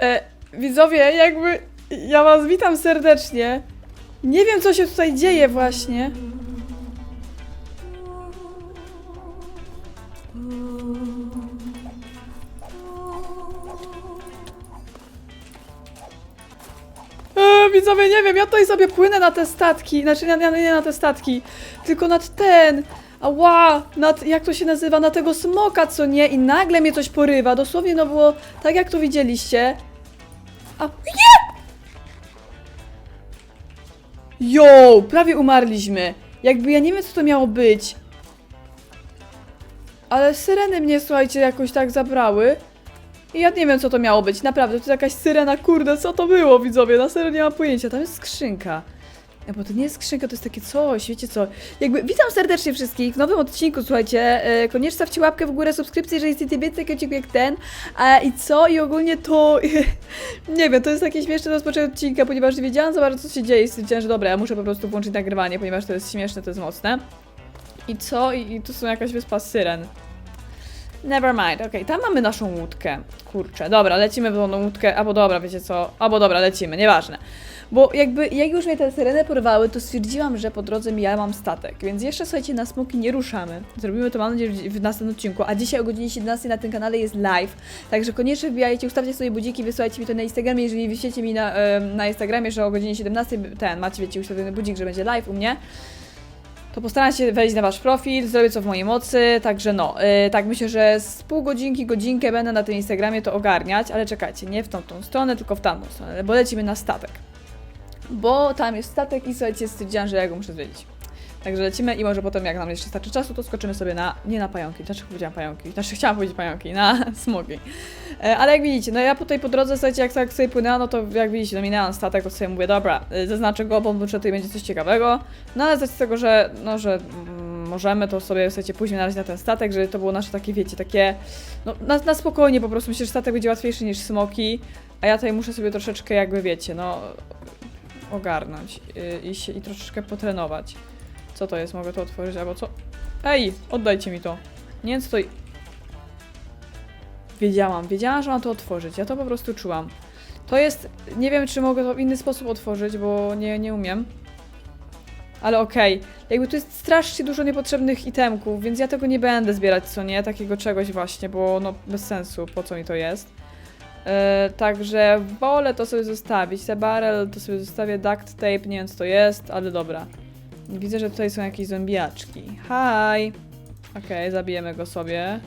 E, widzowie, jakby ja was witam serdecznie. Nie wiem, co się tutaj dzieje właśnie. E, widzowie, nie wiem, ja tutaj sobie płynę na te statki, znaczy nie, nie, nie na te statki, tylko nad ten, ała, nad, jak to się nazywa, na tego smoka, co nie, i nagle mnie coś porywa, dosłownie no było tak, jak to widzieliście. A, nie! Jo, prawie umarliśmy. Jakby ja nie wiem, co to miało być. Ale syreny mnie, słuchajcie, jakoś tak zabrały. I ja nie wiem, co to miało być. Naprawdę, to jest jakaś syrena, kurde, co to było, widzowie? Na serio nie mam pojęcia. Tam jest skrzynka. Ja, bo to nie jest skrzynka, to jest takie coś, wiecie co? Jakby witam serdecznie wszystkich w nowym odcinku, słuchajcie. E, koniecznie stawcie łapkę w górę, subskrypcję, jeżeli chcecie więcej odcinku jak ten. E, I co? I ogólnie to... nie wiem, to jest takie śmieszne rozpoczęcie odcinka, ponieważ nie wiedziałam za bardzo, co się dzieje i stwierdziłam, że dobra, ja muszę po prostu włączyć nagrywanie, ponieważ to jest śmieszne, to jest mocne. I co? I, i tu są jakaś wyspa syren. Never mind, okej, tam mamy naszą łódkę. Kurczę, dobra, lecimy w tą łódkę, albo dobra, wiecie co, albo dobra, lecimy, nieważne. Bo jakby, jak już mnie te syreny porwały, to stwierdziłam, że po drodze ja mam statek, więc jeszcze, słuchajcie, na smoki nie ruszamy. Zrobimy to, mam nadzieję, w, następnym odcinku, a dzisiaj o godzinie 17 na tym kanale jest live, także koniecznie wbijajcie, ustawcie sobie budziki, wysyłajcie mi to na Instagramie, jeżeli wyślecie mi na, na Instagramie, że o godzinie 17 ten, macie, wiecie, ustawiony budzik, że będzie live u mnie, to postaram się wejść na wasz profil, zrobię co w mojej mocy, także no, yy, tak myślę, że z pół godzinki, godzinkę będę na tym Instagramie to ogarniać, ale czekajcie, nie w tą, tą stronę, tylko w tamtą stronę, bo lecimy na statek. Bo tam jest statek i słuchajcie, stwierdziłam, że ja go muszę zwiedzić. Także lecimy i może potem, jak nam jeszcze starczy czasu, to skoczymy sobie na, nie na pająki, dlaczego powiedziałam pająki, znaczy chciałam powiedzieć pająki, na smogi. E, ale jak widzicie, no ja tutaj po drodze, słuchajcie, jak tak sobie płynęłam, no to jak widzicie, no minęłam statek, to sobie mówię, dobra, y, zaznaczę go, bo może tutaj będzie coś ciekawego. No ale z tego, że, no, że mm, możemy, to sobie, słuchajcie, później na razie na ten statek, że to było nasze takie, wiecie, takie, no na, na spokojnie po prostu, myślę, że statek będzie łatwiejszy niż smoki, a ja tutaj muszę sobie troszeczkę jakby, wiecie, no ogarnąć y, i, się, i troszeczkę potrenować. Co to jest? Mogę to otworzyć albo co? Ej, oddajcie mi to. Nie wiem co to... Wiedziałam, wiedziałam, że mam to otworzyć. Ja to po prostu czułam. To jest... Nie wiem, czy mogę to w inny sposób otworzyć, bo nie, nie umiem. Ale okej. Jakby tu jest strasznie dużo niepotrzebnych itemków, więc ja tego nie będę zbierać, co nie? Takiego czegoś właśnie, bo no bez sensu, po co mi to jest. E, także wolę to sobie zostawić. Te barrel to sobie zostawię duct tape, nie wiem co to jest, ale dobra. Widzę, że tutaj są jakieś zombiaczki. Hi! Okej, zabijemy go sobie.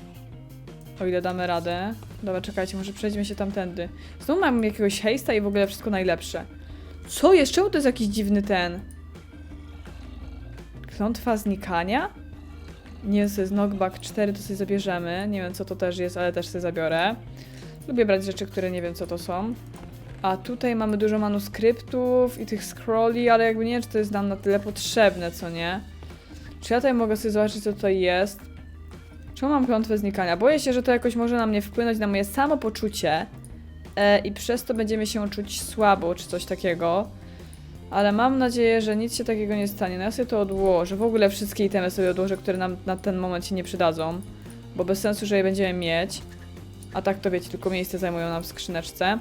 O ile damy radę. Dobra, czekajcie, może przejdźmy się tamtędy. Znowu mam jakiegoś hejsta i w ogóle wszystko najlepsze. Co jest? To jest jakiś dziwny ten? Klątwa znikania? Nie co jest knockback 4, to sobie zabierzemy. Nie wiem, co to też jest, ale też sobie zabiorę. Lubię brać rzeczy, które nie wiem, co to są. A tutaj mamy dużo manuskryptów i tych scrolli, ale jakby nie wiem, czy to jest nam na tyle potrzebne, co nie? Czy ja tutaj mogę sobie zobaczyć, co tutaj jest? Czemu mam klątwę znikania? Boję się, że to jakoś może na mnie wpłynąć na moje samopoczucie e, i przez to będziemy się czuć słabo, czy coś takiego. Ale mam nadzieję, że nic się takiego nie stanie. No ja sobie to odłożę. W ogóle wszystkie itemy sobie odłożę, które nam na ten moment się nie przydadzą. Bo bez sensu, że je będziemy mieć. A tak to wiecie, tylko miejsce zajmują nam w skrzyneczce.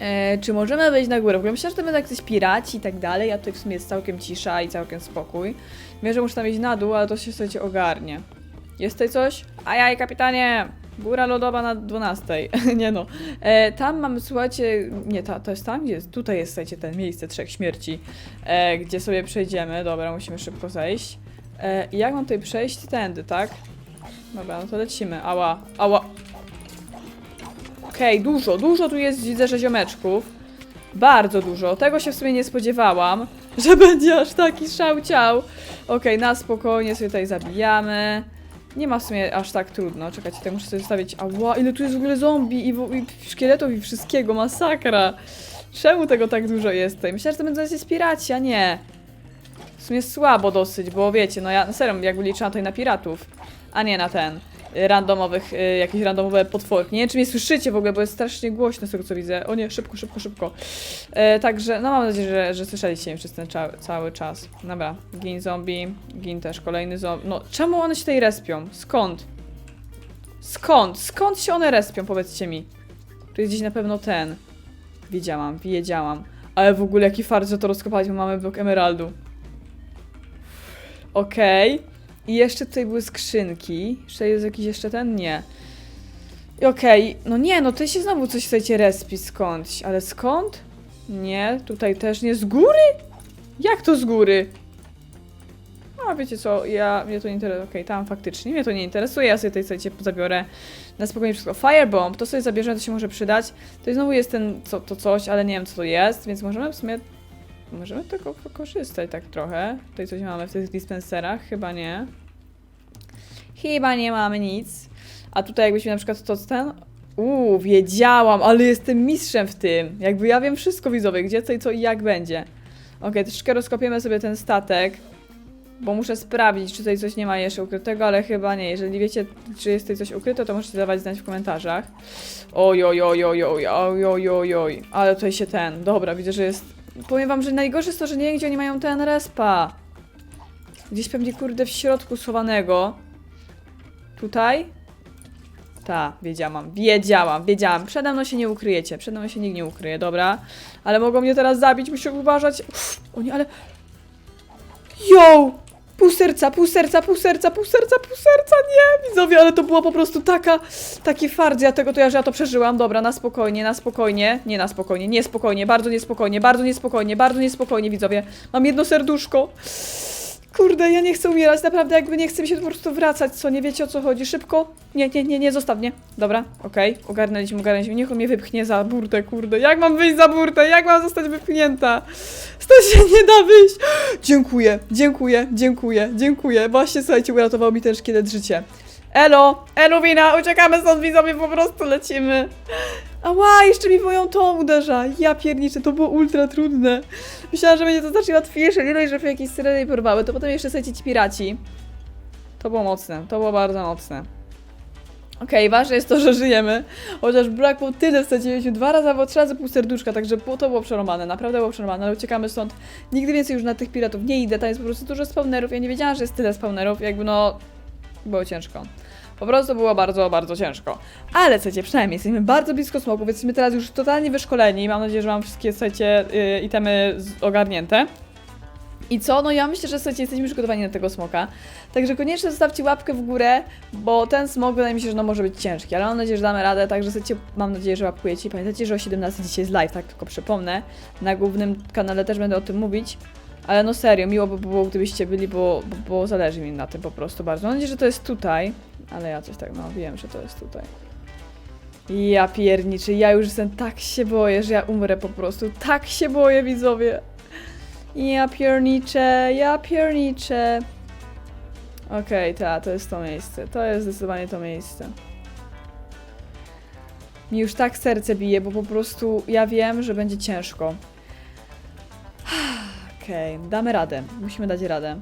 E, czy możemy wejść na górę? W ogóle myślę, że to będą jakieś piraci i tak dalej, a tutaj w sumie jest całkiem cisza i całkiem spokój. Wiem, że muszę tam iść na dół, ale to się słuchajcie ogarnie. Jest tutaj coś? Ajaj, kapitanie! Góra lodowa na 12. nie no. E, tam mamy, słuchajcie, nie, ta, to jest tam, gdzie jest. Tutaj jest, słuchajcie, ten miejsce trzech śmierci, e, gdzie sobie przejdziemy. Dobra, musimy szybko zejść. E, jak mam tutaj przejść? Tędy, tak? Dobra, no to lecimy. Ała, ała. Okej, dużo, dużo tu jest, widzę, że ziomeczków. Bardzo dużo. Tego się w sumie nie spodziewałam, że będzie aż taki szał ciał. Okej, na spokojnie sobie tutaj zabijamy. Nie ma w sumie aż tak trudno. Czekajcie, tutaj muszę sobie zostawić. Ała, ile tu jest w ogóle zombie i, i szkieletów i wszystkiego. Masakra. Czemu tego tak dużo jest tutaj? Myślę, że to będą jakieś piraci, a nie. W sumie słabo dosyć, bo wiecie, no ja na serio jakby liczyłam tutaj na piratów, a nie na ten randomowych, y, jakieś randomowe potworki. Nie wiem, czy mnie słyszycie w ogóle, bo jest strasznie głośno z tego, co widzę. O nie, szybko, szybko, szybko. E, także, no mam nadzieję, że, że słyszeliście mnie przez ten cza cały czas. Dobra, gin zombie, gin też kolejny zombie. No, czemu one się tutaj respią? Skąd? Skąd? Skąd się one respią, powiedzcie mi? Tu jest gdzieś na pewno ten. Wiedziałam, wiedziałam. Ale w ogóle jaki fart, że to rozkopaliśmy, mamy blok emeraldu. Okej. I jeszcze tutaj były skrzynki. Czy jest jakiś jeszcze ten? Nie. Okej, no nie, no tutaj się znowu coś chcecie respi skądś, ale skąd? Nie, tutaj też nie. Z góry? Jak to z góry? A wiecie co, ja, mnie to nie interesuje, okej, tam faktycznie, mnie to nie interesuje, ja sobie tutaj słuchajcie, zabiorę na spokojnie wszystko. Firebomb, to sobie zabierzemy, to się może przydać. To znowu jest ten, co, to coś, ale nie wiem co to jest, więc możemy w sumie, możemy tego wykorzystać tak trochę. Tutaj coś mamy w tych dispenserach, chyba nie. Chyba nie mamy nic. A tutaj jakbyśmy na przykład to ten... Uuu, wiedziałam, ale jestem mistrzem w tym. Jakby ja wiem wszystko widzowie, gdzie co i co i jak będzie. Okej, troszeczkę rozkopiemy sobie ten statek. Bo muszę sprawdzić, czy tutaj coś nie ma jeszcze ukrytego, ale chyba nie. Jeżeli wiecie, czy jest tutaj coś ukryte, to możecie dawać znać w komentarzach. Oj, oj, oj, oj, oj, oj, oj, oj, oj. Ale tutaj się ten. Dobra, widzę, że jest. Powiem wam, że najgorsze jest to, że nie wiem, gdzie oni mają ten respa. Gdzieś pewnie kurde w środku schowanego. Tutaj? Ta, wiedziałam, wiedziałam, wiedziałam. Przede mną się nie ukryjecie, przede mną się nikt nie ukryje, dobra? Ale mogą mnie teraz zabić, muszę uważać. Uff, o nie, ale... Yo! Pół serca, pół serca, pół serca, pół serca, pół serca, nie, widzowie, ale to było po prostu taka, taki fart, ja tego to ja, że ja to przeżyłam, dobra, na spokojnie, na spokojnie, nie na spokojnie, niespokojnie, bardzo niespokojnie, bardzo niespokojnie, bardzo niespokojnie, widzowie, mam jedno serduszko, kurde, ja nie chcę umierać, naprawdę, jakby nie chce mi się po prostu wracać, co, nie wiecie o co chodzi, szybko, nie, nie, nie, nie, zostaw mnie, dobra, okej, ogarnęliśmy, ogarnęliśmy, niech on mnie wypchnie za burtę, kurde, jak mam wyjść za burtę, jak mam zostać wypchnięta, Stąd się nie da wyjść. Dziękuję, dziękuję, dziękuję, dziękuję. Właśnie, słuchajcie, uratował mi ten szkielet życie. Elo, elo wina, uciekamy stąd widzowie, po prostu lecimy. Ała, jeszcze mi moją tą uderza. Ja pierniczę, to było ultra trudne. Myślałam, że będzie to znacznie łatwiejsze, nie dość, że jakieś syreny porwały, to potem jeszcze, słuchajcie, ci piraci. To było mocne, to było bardzo mocne. Okej, ważne jest to, że żyjemy. Chociaż brakło tyle, wsadziliśmy dwa razy albo trzy razy pół serduszka, także to było przerąbane, naprawdę było przerąbane, ale uciekamy stąd. Nigdy więcej już na tych piratów nie idę, tam jest po prostu dużo spawnerów, ja nie wiedziałam, że jest tyle spawnerów, jakby no... Było ciężko. Po prostu było bardzo, bardzo ciężko. Ale słuchajcie, przynajmniej jesteśmy bardzo blisko smoku, więc jesteśmy teraz już totalnie wyszkoleni. Mam nadzieję, że mam wszystkie, słuchajcie, yy, itemy ogarnięte. I co? No ja myślę, że słuchajcie, jesteśmy przygotowani na tego smoka. Także koniecznie zostawcie łapkę w górę, bo ten smok wydaje mi się, że no może być ciężki, ale mam nadzieję, że damy radę, także słuchajcie, mam nadzieję, że łapkujecie. Pamiętajcie, że o 17 dzisiaj jest live, tak tylko przypomnę. Na głównym kanale też będę o tym mówić. Ale no serio, miło by było, gdybyście byli, bo, bo, bo zależy mi na tym po prostu bardzo. Mam nadzieję, że to jest tutaj, ale ja coś tak, no wiem, że to jest tutaj. Ja pierniczy, ja już jestem, tak się boję, że ja umrę po prostu. Tak się boję, widzowie. Ja pierniczę, ja pierniczę. Okej, ta, to jest to miejsce. To jest zdecydowanie to miejsce. Mi już tak serce bije, bo po prostu ja wiem, że będzie ciężko. Okej, damy radę. Musimy dać radę.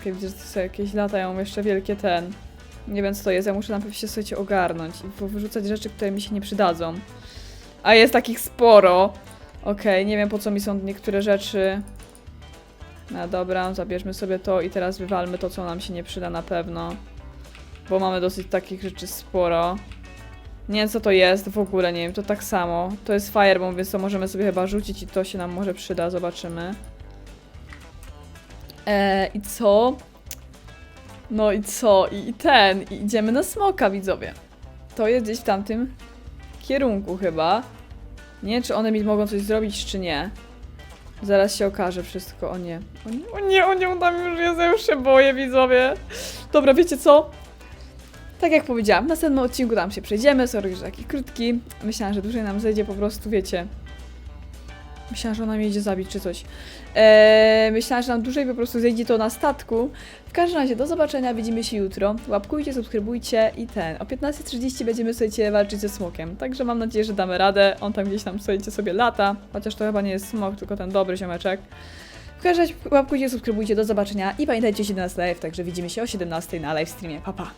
Okej, widzę, że to są jakieś latają jeszcze wielkie ten. Nie wiem co to jest, ja muszę najpierw się słuchajcie ogarnąć i wyrzucać rzeczy, które mi się nie przydadzą. A jest takich sporo. Okej, nie wiem po co mi są niektóre rzeczy. No dobra, zabierzmy sobie to i teraz wywalmy to, co nam się nie przyda na pewno. Bo mamy dosyć takich rzeczy sporo. Nie wiem, co to jest, w ogóle nie wiem, to tak samo. To jest firebomb, więc to możemy sobie chyba rzucić i to się nam może przyda, zobaczymy. Eee, i co? No i co? I, ten, i idziemy na smoka, widzowie. To jest gdzieś w tamtym kierunku chyba. Nie czy one mi mogą coś zrobić, czy nie. Zaraz się okaże wszystko. O nie. O nie, o nie, o nie, tam już jest, ja już się boję, widzowie. Dobra, wiecie co? Tak jak powiedziałam, w następnym odcinku tam się przejdziemy. Sorry, że taki krótki. Myślałam, że dłużej nam zejdzie po prostu, wiecie. Myślałam, że ona mnie idzie zabić czy coś. Eee, myślałam, że nam dłużej po prostu zejdzie to na statku. W każdym razie, do zobaczenia, widzimy się jutro. Łapkujcie, subskrybujcie i ten. O 15.30 będziemy, słuchajcie, walczyć ze smokiem. Także mam nadzieję, że damy radę. On tam gdzieś tam, słuchajcie, sobie lata. Chociaż to chyba nie jest smok, tylko ten dobry ziomeczek. W każdym razie, łapkujcie, subskrybujcie, do zobaczenia i pamiętajcie 17 live, także widzimy się o 17 na live streamie. Pa, pa!